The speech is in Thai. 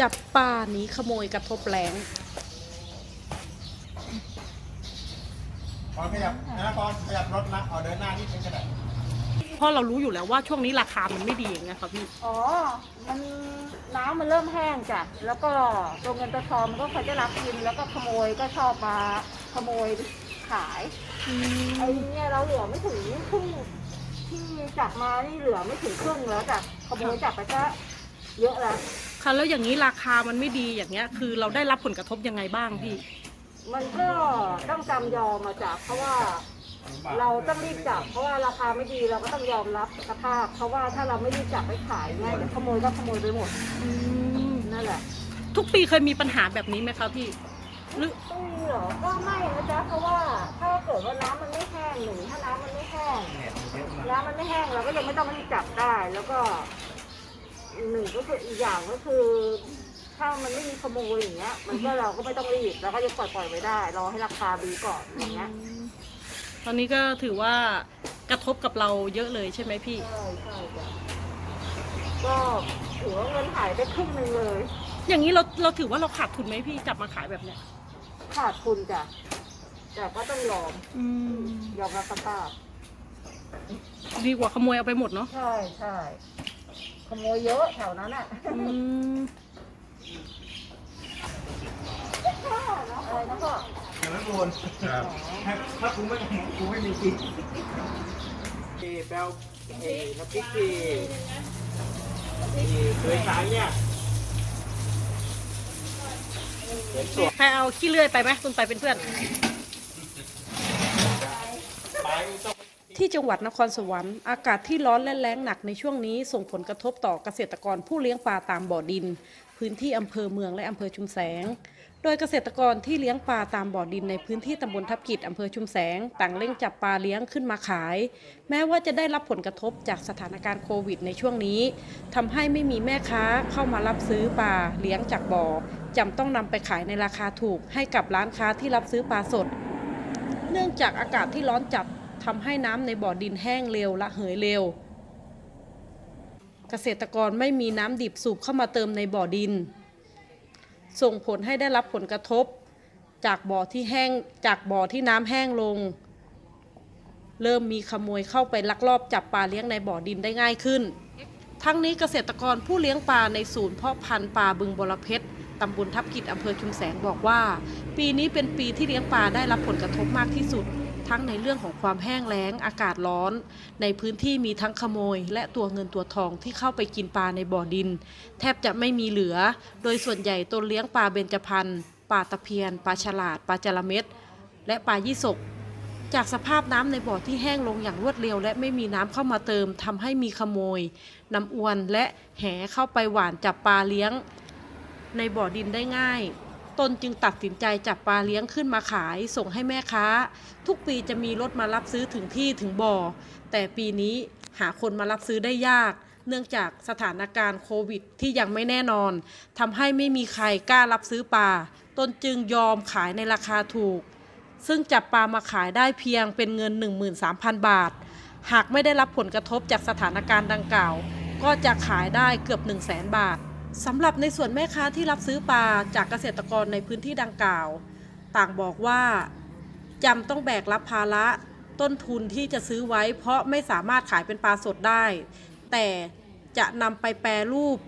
จับปลาหนีขโมยกระทบแรงตอนขยับนะตอนขยับรถนะเอาเดินหน้านิดนึงก็ได้เพราะเรารู้อยู่แล้วว่าช่วงนี้ราคามันไม่ดีอย่างเงี้ยค่ะพี่ อ๋อ มันน้ำมันเริ่มแห้งจ้ะ แล้วก็ตัวเงินตัวทองมันก็เคยได้รับกิน แล้วก็ขโมยก็ชอบมาขโมยขายไอ้เนี่ยเราเหลือไม่ถึงครึ่งที่จับมานี่เหลือไม่ถึงครึ่งแล้วจ้ะขโมยจับไปก็เยอะแล้ว ค่ะแล้วอย่างนี้ราคามันไม่ดีอย่างเงี้ย คือเราได้รับผลกระทบยังไงบ้างพี่ มันก็ต้องจำยอมมาจากเพราะว่า เราต้องรีบจับ เพราะว่าราคาไม่ดีเราก็ต้องยอมรับสภาพ เพราะว่าถ้าเราไม่รีบจับไปขายง่ายเดี๋ยวขโมยก็ขโมยไปหมดนั่นแหละ ทุกปีเคยมีปัญหาแบบนี้ไหมคะพี่หรือตู้เหรอก็ไม่นะจ๊ะเพราะว่าถ้าเกิดว่าน้ำมันไม่แห้งหนึ่งถ้าน้ำมันไม่แห้งน้ำมันไม่แห้งเราก็ยังไม่ต้องรีบจับได้แล้วก็ หนึ่งก็คืออีกอย่างก็คือ ถ้ามันไม่มีขโมยอย่างเงี้ย มันก็เราก็ไม่ต้องรีบเราก็ยังปล่อยปล่อยๆไว้ได้ รอให้ราคาดีก่อนอย่างเงี้ยตอนนี้ก็ถือว่ากระทบกับเราเยอะเลยใช่ไหมพี่ ใช่ใช่จ้ะก็ถือว่าเงินหายไปครึ่งหนึ่งเลย อย่างนี้เราเราถือว่าเราขาดทุนไหมพี่จับมาขายแบบเนี้ยขาดทุนจ้ะแต่ก็ต้องยอมอืมยอมรับสภาพดีกว่าขโมยเอาไปหมดเนาะ ใช่ใช่ ขโมยเยอะแถวนั้นอะอืมอะไรนะพ่ออย่างนั้นโดนถ้ากูไม่กูไม่มีกินเอแปลวเอน้ำพริกที่ที่เคยขายเนี่ยเห็นสวยใครเอาขี้เลื่อยไปไหมคุณไปเป็นเพื่อน ไปต้อง ที่จังหวัดนครสวรรค์อากาศที่ร้อนและแล้งหนักในช่วงนี้ส่งผลกระทบต่อเกษตรกรผู้เลี้ยงปลาตามบ่อดิน พื้นที่อำเภอเมืองและอำเภอชุมแสง โดยเกษตรกรที่เลี้ยงปลาตามบ่อดินในพื้นที่ตำบลทับกิจอำเภอชุมแสง ต่างเร่งจับปลาเลี้ยงขึ้นมาขาย แม้ว่าจะได้รับผลกระทบจากสถานการณ์โควิดในช่วงนี้ทำให้ไม่มีแม่ค้าเข้ามารับซื้อปลาเลี้ยงจากบ่อจำต้องนำไปขายในราคาถูก ให้กับร้านค้าที่รับซื้อปลาสด เนื่องจากอากาศที่ร้อนจัด ทำให้น้ำในบ่อดินแห้งเร็วและเหยเร็ว เกษตรกรไม่มีน้ำดิบสูบเข้ามาเติมในบ่อดิน ส่งผลให้ได้รับผลกระทบ จากบ่อที่แห้งจากบ่อที่น้ำแห้งลง เริ่มมีขโมยเข้าไปลักลอบจับปลาเลี้ยงในบ่อดินได้ง่ายขึ้น ทั้งนี้เกษตรกรผู้เลี้ยงปลาในศูนย์เพาะพันธุ์ปลาบึงบรเพชรตำบลทับกิจอำเภอชุมแสงบอกว่า ปีนี้เป็นปีที่เลี้ยงปลาได้รับผลกระทบมากที่สุด ทั้งในเรื่องของความแห้งแล้งอากาศร้อน ในพื้นที่มีทั้งขโมย และตัวเงินตัวทองที่เข้าไปกินปลาในบ่อดิน แทบจะไม่มีเหลือ โดยส่วนใหญ่ตนเลี้ยงปลาเบญจพรรณปลาตะเพียนปลาฉลาดปลาจระเม็ดและปลายี่สกจากสภาพน้ำในบ่อที่แห้งลงอย่างรวดเร็ว และไม่มีน้ำเข้ามาเติมทำให้มีขโมยนำอวนและแหเข้าไปหว่านจับปลาเลี้ยง ในบ่อดินได้ง่าย ตนจึงตัดสินใจจับปลาเลี้ยงขึ้นมาขาย ส่งให้แม่ค้า ทุกปีจะมีรถมารับซื้อถึงที่ถึงบ่อ แต่ปีนี้หาคนมารับซื้อได้ยาก เนื่องจากสถานการณ์โควิดที่ยังไม่แน่นอนทำให้ไม่มีใครกล้ารับซื้อปลาตนจึงยอมขายในราคาถูก ซึ่งจับปลามาขายได้เพียงเป็นเงิน 13,000 บาท หากไม่ได้รับผลกระทบจากสถานการณ์ดังกล่าว ก็จะขายได้เกือบ 1 0 0 0 0แสนบาท สำหรับในส่วนแม่ค้าที่รับซื้อปลาจากเกษตรกรในพื้นที่ดังกล่าว ต่างบอกว่าจำต้องแบกรับภาระต้นทุนที่จะซื้อไว้ เพราะไม่สามารถขายเป็นปลาสดได้ แต่จะนำไปแปรรูป